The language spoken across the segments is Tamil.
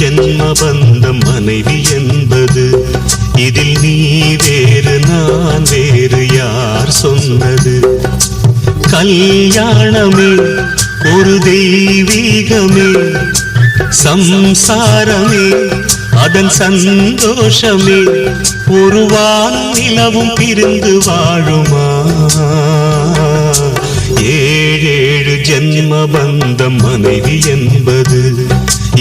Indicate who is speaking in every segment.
Speaker 1: ஜென்ம பந்தம் மனைவி என்பது. இதில் நீ வேறு நான் வேறு யார் சொன்னது. கல்யாணமே ஒரு தெய்வீகமே. சம்சாரமே அதன் சந்தோஷமே. ஒரு நிலவும் பிரிந்து வாழுமா. ஏழேழு ஜென்ம பந்தம் மனைவி என்பது.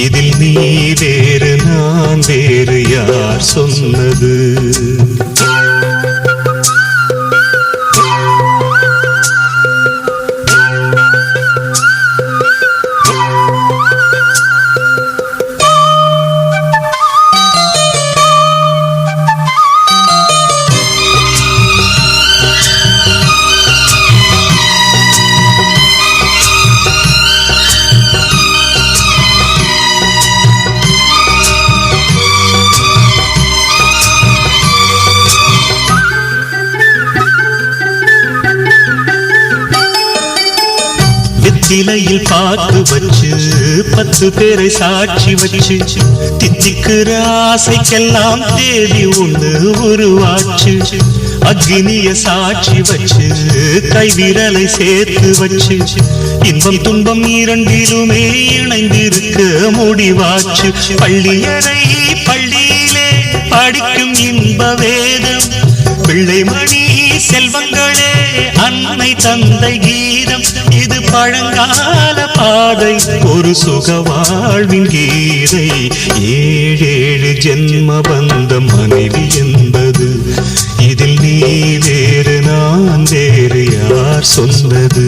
Speaker 1: இதில் நீ வேறு நான் வேறு யார் சொன்னது சிலையில் பாக்கு வச்சு பத்து பேரை சாட்சி வச்சு தித்திக்கிற ஆசைக்கெல்லாம் தேவி ஒண்ணு உருவாச்சு. அக்னிய சாட்சி வச்சு கை விரலை சேர்த்து வச்சு இன்பம் துன்பம் இரண்டிலுமே இணைந்திருக்க முடிவாச்சு. பள்ளியறை பள்ளியிலே படிக்கும் இன்ப வேதம் பிள்ளை மணி செல்வங்களே அன்னை தந்தை கீதம் இது பழங்கால பாதை ஒரு சுக வாழ்வின் கீதை. ஏழேழு ஜென்ம பந்த மனைவி என்பது இதில் நீ வேறு நான் வேறு யார் சொன்னது?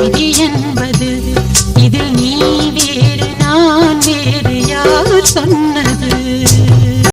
Speaker 2: மனைவி என்பது. இதில் நீ வேறு நான் வேறு. யார் சொன்ன